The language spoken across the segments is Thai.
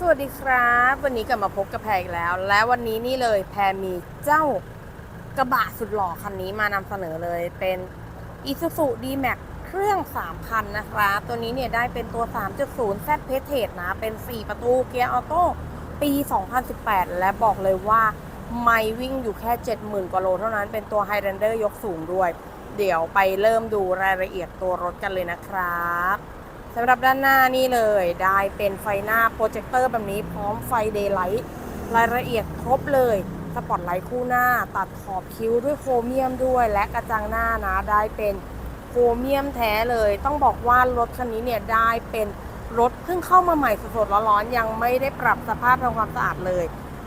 สวัสดีครับ วันนี้กลับมาพบกับแพรอีกแล้ว และวันนี้นี่เลยแพรมีเจ้ากระบะสุดหล่อคันนี้มานำเสนอเลยเป็น Isuzu D-Max เครื่อง 3,000 นะครับ ตัวนี้เนี่ยได้เป็นตัว 3.0 Z p e t e นะ เป็น 4 ประตูเกียร์ออโต้ปี 2018 และบอกเลยว่าไม่วิ่งอยู่แค่ 70,000 กว่าโลเท่านั้นเป็นตัว Highlander ยกสูงด้วย เดี๋ยวไปเริ่มดูรายละเอียดตัวรถกันเลยนะครับ สำหรับด้านหน้านี่เลย ได้เป็นไฟหน้าโปรเจคเตอร์แบบนี้พร้อมไฟเดย์ไลท์รายละเอียดครบเลยสปอตไลท์คู่หน้าตัดขอบคิ้วด้วยโครเมียมด้วย และกระจังหน้านะได้เป็นโครเมียมแท้เลย ต้องบอกว่ารถคันนี้เนี่ยได้เป็นรถเพิ่งเข้ามาใหม่สดๆร้อนๆยังไม่ได้ปรับสภาพทำความสะอาดเลย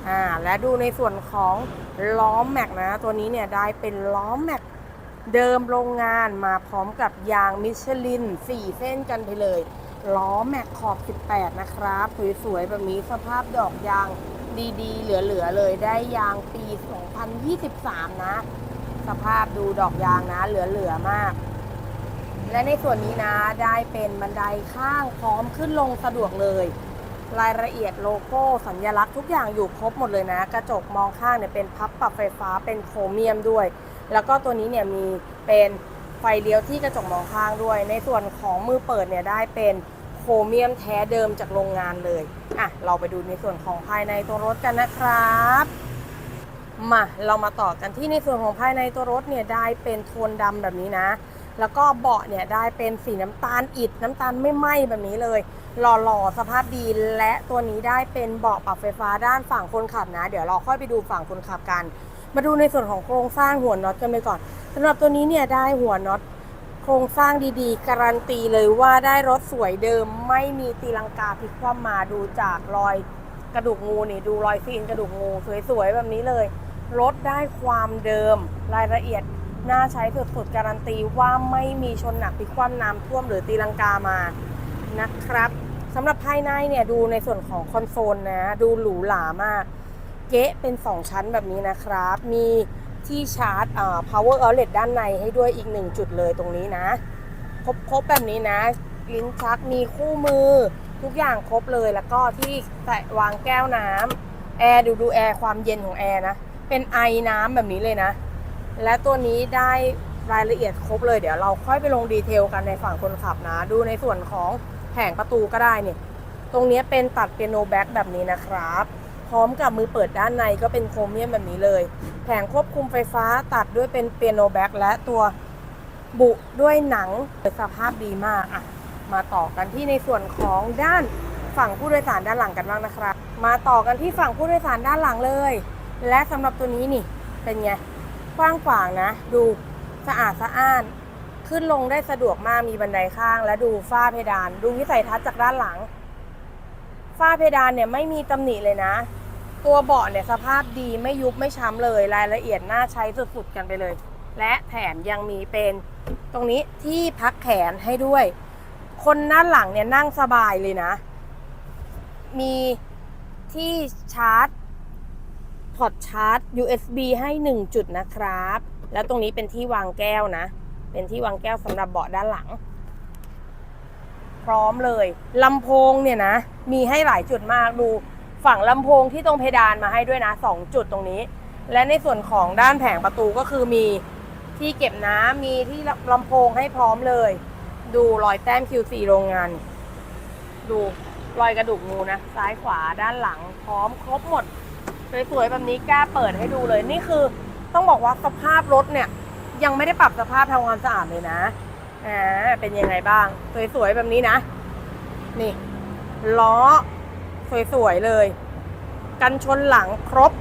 อ่าและดูในส่วนของล้อแม็กนะ ตัวนี้เนี่ยได้เป็นล้อแม็ก เดิมโรงงานมาพร้อมกับยางมิชลิน 4 เส้นกันไปเลย ล้อแม็กขอบ 18 นะครับ สวยๆ แบบนี้สภาพดอกยางดีๆ เหลือๆ เลยได้ยางปี 2023 นะ สภาพดูดอกยางนะ เหลือๆ มาก และในส่วนนี้นะได้เป็นบันไดข้างพร้อมขึ้นลงสะดวกเลย รายละเอียดโลโก้สัญลักษณ์ทุกอย่างอยู่ครบหมดเลยนะ กระจกมองข้างเนี่ยเป็นพับปรับไฟฟ้าเป็นโครเมียมด้วย แล้วก็ตัวนี้เนี่ยมีเป็นไฟเลี้ยวที่กระจกมองข้างด้วย ในส่วนของมือเปิดเนี่ยได้เป็นโครเมียมแท้เดิมจากโรงงานเลยอะเราไปดูในส่วนของภายในตัวรถกันนะครับมาเรามาต่อกันที่ในส่วนของภายในตัวรถเนี่ยได้เป็นโทนดำแบบนี้นะ แล้วก็เบาะเนี่ยได้เป็นสีน้ำตาลอิฐน้ำตาลไม่ไหม้แบบนี้เลย หล่อๆสภาพดีและตัวนี้ได้เป็นเบาะปรับไฟฟ้าด้านฝั่งคนขับนะ เดี๋ยวเราค่อยไปดูฝั่งคนขับกัน มาดูในส่วนของโครงสร้างหัวน็อตกันไปก่อนสำหรับตัวนี้เนี่ยได้หัวน็อตโครงสร้างดีๆ การันตีเลยว่าได้รถสวยเดิมไม่มีตีลังกาพลิกคว่ำมาดูจากรอยกระดูกงูนี่ดูรอยซีนกระดูกงูสวยๆแบบนี้เลยรถได้ความเดิมรายละเอียดน่าใช้สุดๆการันตีว่าไม่มีชนหนักพลิกคว่ำน้ำท่วมหรือตีลังกามานะครับสำหรับภายในเนี่ยดูในส่วนของคอนโซลนะ ดูหรูหรามาก เก๊ะเป็น 2 ชั้นแบบนี้นะครับ มีที่ชาร์จ power outlet ด้านในให้ด้วยอีก 1 จุดเลยตรงนี้นะ ครบครบแบบนี้นะ ลิ้นชักมีคู่มือทุกอย่างครบเลยแล้วก็ที่ใส่วางแก้วน้ำแอร์ดูดูแอร์ความเย็นของแอร์นะ เป็นไอน้ำแบบนี้เลยนะ และตัวนี้ได้รายละเอียดครบเลยเดี๋ยวเราค่อยไปลงดีเทลกันในฝั่งคนขับนะ ดูในส่วนของแผงประตูก็ได้เนี่ย ตรงนี้เป็นตัดเปียโนแบ็กแบบนี้นะครับ พร้อมกับมือเปิดด้านในก็เป็นโครเมียมแบบนี้เลย แผงควบคุมไฟฟ้าตัดด้วยเป็นเปียโนแบ็กและตัวบุด้วยหนังสภาพดีมากอะมาต่อกันที่ในส่วนของด้านฝั่งผู้โดยสารด้านหลังกันบ้างนะครับ มาต่อกันที่ฝั่งผู้โดยสารด้านหลังเลย และสำหรับตัวนี้นี่เป็นไงกว้างขวางนะ ดูสะอาดสะอ้าน ขึ้นลงได้สะดวกมากมีบันไดข้าง และดูฝ้าเพดาน ดูวิสัยทัศน์จากด้านหลัง ฝ้าเพดานเนี่ยไม่มีตำหนิเลยนะ ตัวเบาะเนี่ยสภาพดีไม่ยุบไม่ช้ำเลยรายละเอียดน่าใช้สุดๆกันไปเลย และแถมยังมีเป็นตรงนี้ที่พักแขนให้ด้วย คนด้านหลังเนี่ยนั่งสบายเลยนะ มีที่ชาร์จพอร์ตชาร์จ USB ให้ 1 จุดนะครับ แล้วตรงนี้เป็นที่วางแก้วนะ เป็นที่วางแก้วสำหรับเบาะด้านหลัง พร้อมเลยลำโพงเนี่ยนะ มีให้หลายจุดมากดู ฝั่งลำโพงที่ตรงเพดานมาให้ด้วยนะสองจุดตรงนี้ และในส่วนของด้านแผงประตูก็คือมีที่เก็บน้ำมีที่ลำโพงให้พร้อมเลย ดูรอยแต้ม Q4 โรงงาน ดูรอยกระดูกงูนะ ซ้ายขวาด้านหลังพร้อมครบหมดสวยๆแบบนี้กล้าเปิดให้ดูเลยนี่คือต้องบอกว่าสภาพรถเนี่ย ยังไม่ได้ปรับสภาพทำความสะอาดเลยนะอ่าเป็นยังไงบ้าง สวยๆแบบนี้นะ นี่ล้อ สวยๆเลย กันชนหลังครบ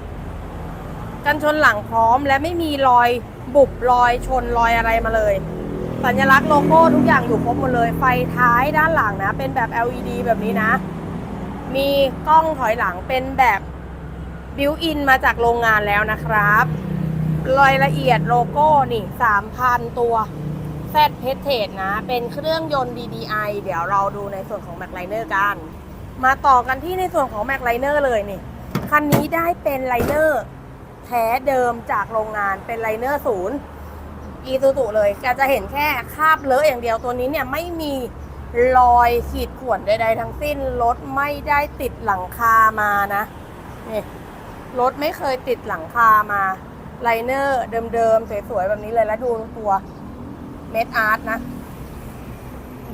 กันชนหลังพร้อมและไม่มีรอยบุบรอยชนรอยอะไรมาเลย สัญลักษณ์โลโก้ทุกอย่างอยู่ครบหมดเลย ไฟท้ายด้านหลังนะ เป็นแบบ LED แบบนี้นะ มีกล้องถอยหลังเป็นแบบบิวอินมาจากโรงงานแล้วนะครับ รายละเอียดโลโก้นี่3,000ตัวแซดเพเทดนะ เป็นเครื่องยนต์ DDI เดี๋ยวเราดูในส่วนของ m a c l i n e r กัน มาต่อกันที่ในส่วนของ m a c l i n e r เลยนี่คันนี้ได้เป็นไลเนอร์แท้เดิมจากโรงงานเป็นไลเนอร์ศูนย์อีซูตุเลยแกจะเห็นแค่คราบเลอะอย่างเดียวตัวนี้เนี่ยไม่มีรอยขีดข่วนใดๆทั้งสิ้นรถไม่ได้ติดหลังคามานะนี่รถไม่เคยติดหลังคามาไลเนอร์เดิมๆสวยๆแบบนี้เลยแล้วดูตัวเม็ดอาร์ตนะ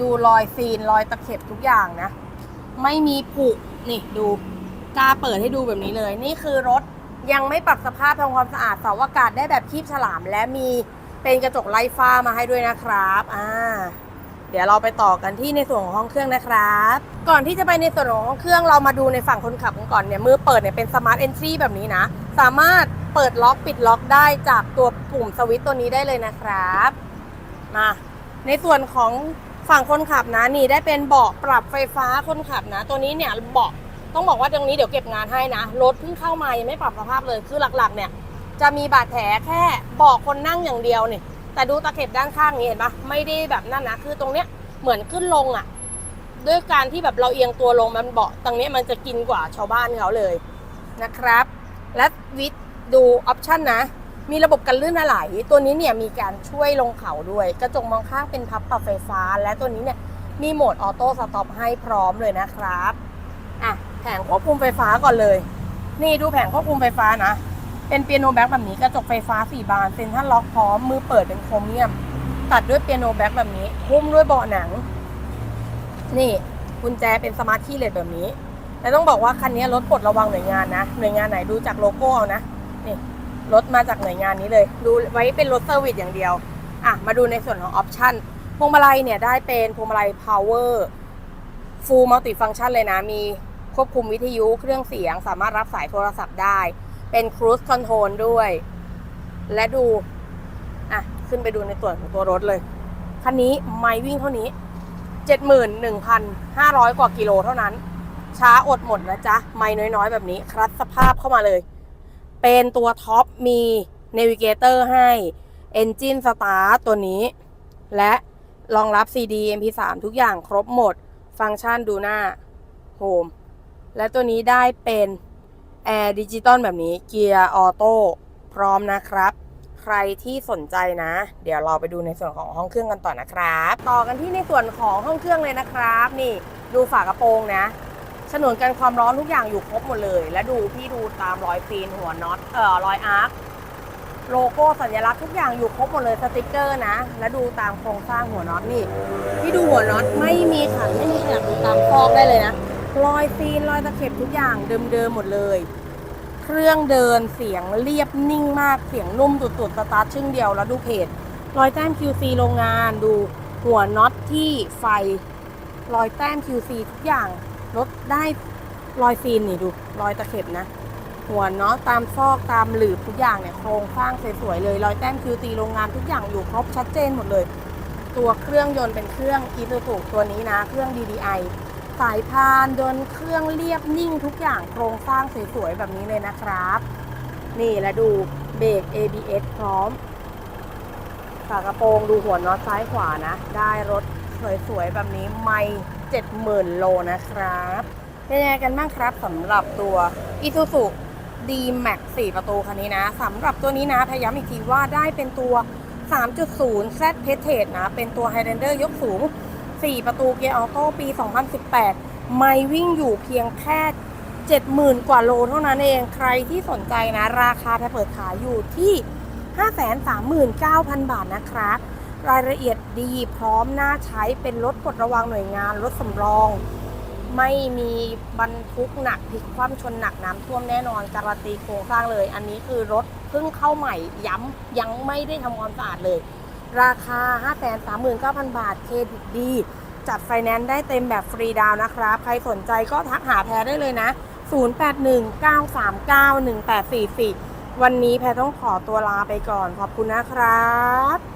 ดูรอยซีนรอยตะเข็บทุกอย่างนะ ไม่มีผุนี่ดูกล้าเปิดให้ดูแบบนี้เลย นี่คือรถยังไม่ปรับสภาพทำความสะอาดเสาอากาศได้แบบคีบฉลาม และมีเป็นกระจกไล่ฟ้ามาให้ด้วยนะครับอ่าเดี๋ยวเราไปต่อกันที่ในส่วนของห้องเครื่องนะครับ ก่อนที่จะไปในส่วนของห้องเครื่องเรามาดูในฝั่งคนขับกันก่อนเนี่ยมือเปิดเนี่ยเป็นสมาร์ทเอนทรีแบบนี้นะ สามารถเปิดล็อกปิดล็อกได้จากตัวปุ่มสวิตช์ตัวนี้ได้เลยนะครับมาในส่วนของ ฝั่งคนขับนะนี่ได้เป็นเบาะปรับไฟฟ้าคนขับนะ ตัวนี้เนี่ยเบาะต้องบอกว่าตรงนี้เดี๋ยวเก็บงานให้นะรถเพิ่งเข้ามายังไม่ปรับสภาพเลยคือหลักๆเนี่ยจะมีบาดแผลแค่เบาะคนนั่งอย่างเดียวเนี่ยแต่ดูตะเข็บด้านข้างนี้เห็นปะไม่ได้แบบนั่นนะคือตรงเนี้ยเหมือนขึ้นลงอะ่ะ ด้วยการที่แบบเราเอียงตัวลงมันเบาะตรงนี้มันจะกินกว่าชาวบ้านเขาเลยนะครับ และวิดดูออปชั่นนะ มีระบบกันลื่นอะไหลตัวนี้เนี่ยมีการช่วยลงเขาด้วย กระจกมองข้างเป็นพับปรับไฟฟ้า และตัวนี้เนี่ยมีโหมดออโต้สต็อปให้พร้อมเลยนะครับอะแผงควบคุมไฟฟ้าก่อนเลย นี่ดูแผงควบคุมไฟฟ้านะ เป็นเปียโนแบ็กแบบนี้กระจกไฟฟ้าสี่บานเซ็นทรัลล็อกพร้อมมือเปิดเป็นโครเมียม ตัดด้วยเปียโนแบ็กแบบนี้หุ้มด้วยเบาะหนัง นี่กุญแจเป็นสมาร์ทคีย์เลสแบบนี้แต่ต้องบอกว่าคันนี้รถปลดระวังหน่วยงานนะหน่วยงานไหนดูจากโลโก้เอานะนี่ รถมาจากหน่วยงานนี้เลย ดูไว้เป็นรถเซอร์วิสอย่างเดียว อะ มาดูในส่วนของออปชันพวงมาลัยเนี่ยได้เป็นพวงมาลัย power full multi function เลยนะ มีควบคุมวิทยุเครื่องเสียง สามารถรับสายโทรศัพท์ได้ เป็น cruise control ด้วย และดู อะ ขึ้นไปดูในส่วนของตัวรถเลย คันนี้ไม่วิ่งเท่านี้ 71,500 กว่ากิโลเท่านั้น ช้าอดหมดนะจ๊ะ ไม่น้อยๆ แบบนี้ ครัดสภาพเข้ามาเลย เป็นตัวท็อปมี Navigator ให้ Engine Start ตัวนี้ และรองรับ CD MP3 ทุกอย่างครบหมด ฟังก์ชันดูหน้า Home และตัวนี้ได้เป็น Air Digital แบบนี้เกียร์ออโต้พร้อมนะครับ ใครที่สนใจนะ เดี๋ยวเราไปดูในส่วนของห้องเครื่องกันต่อนะครับ ต่อกันที่ในส่วนของห้องเครื่องเลยนะครับ นี่ดูฝากระโปรงนะ ฉนวนกันความร้อนทุกอย่างอยู่ครบหมดเลย และดูพี่ดูตามรอยฟีนหัวน็อตเอ่อรอยอาร์คโลโก้สัญลักษณ์ทุกอย่างอยู่ครบหมดเลยสติกเกอร์นะ และดูตามโครงสร้างหัวน็อตนี่พี่ดูหัวน็อตไม่มีขันไม่มีขยับดูตามซอกได้เลยนะรอยฟีนรอยตะเข็บทุกอย่างเดิมๆหมดเลย เครื่องเดินเสียงเรียบนิ่งมากเสียงนุ่มตุดๆสตาร์ทชึ่งเดียวแล้วดูเพจรอยแต้ม QC โรงงานดูหัวน็อตที่ไฟรอยแต้ม QC ทุกอย่าง ลดได้รอยฟีนนี่ดูรอยตะเข็บนะ หัวน็อตามซอกตามหลืบทุกอย่างเนี่ยโครงสร้างสวยๆเลยรอยแต้ม QC โรงงานทุกอย่างอยู่ครบชัดเจนหมดเลย ตัวเครื่องยนต์เป็นเครื่อง i s u z u ตัวนี้นะ เครื่อง DDI สายพานเดินเครื่องเรียบนิ่งทุกอย่างโครงสร้างสวยๆแบบนี้เลยนะครับ นี่และดูเบรก ABS พร้อมฝากระโปรงดูหัวน็อตซ้ายขวานะ ได้รถสวยๆแบบนี้ไม่ 70,000 โลนะครับเป็นยังไงกันบ้างครับสำหรับตัว Isuzu D-Max 4 ประตูคันนี้นะสำหรับตัวนี้นะพยายามอีกทีว่าได้เป็นตัว 3.0 Z p e t e นะ เป็นตัว Highlander ยกสูง 4 ประตูเกียร์ออโต้ปี 2018 ไม่วิ่งอยู่เพียงแค่ 70,000 กว่าโลเท่านั้นเองใครที่สนใจนะ ราคาแพเปิดขายอยู่ที่ 539,000 บาทนะครับ รายละเอียด ดี พร้อมน่าใช้เป็นรถปลดระวังหน่วยงาน รถสำรอง ไม่มีบรรทุกหนักพลิกคว่ำชนหนักน้ำท่วมแน่นอนการันตีโครงสร้างเลย อันนี้คือรถเพิ่งเข้าใหม่ย้ำยังไม่ได้ทำความสะอาดเลย ราคา 539,000 บาทเครดิตดี จัดไฟแนนซ์ได้เต็มแบบฟรีดาวน์นะครับ ใครสนใจก็ทักหาแพรได้เลยนะ 0819391844 วันนี้แพรต้องขอตัวลาไปก่อนขอบคุณนะครับ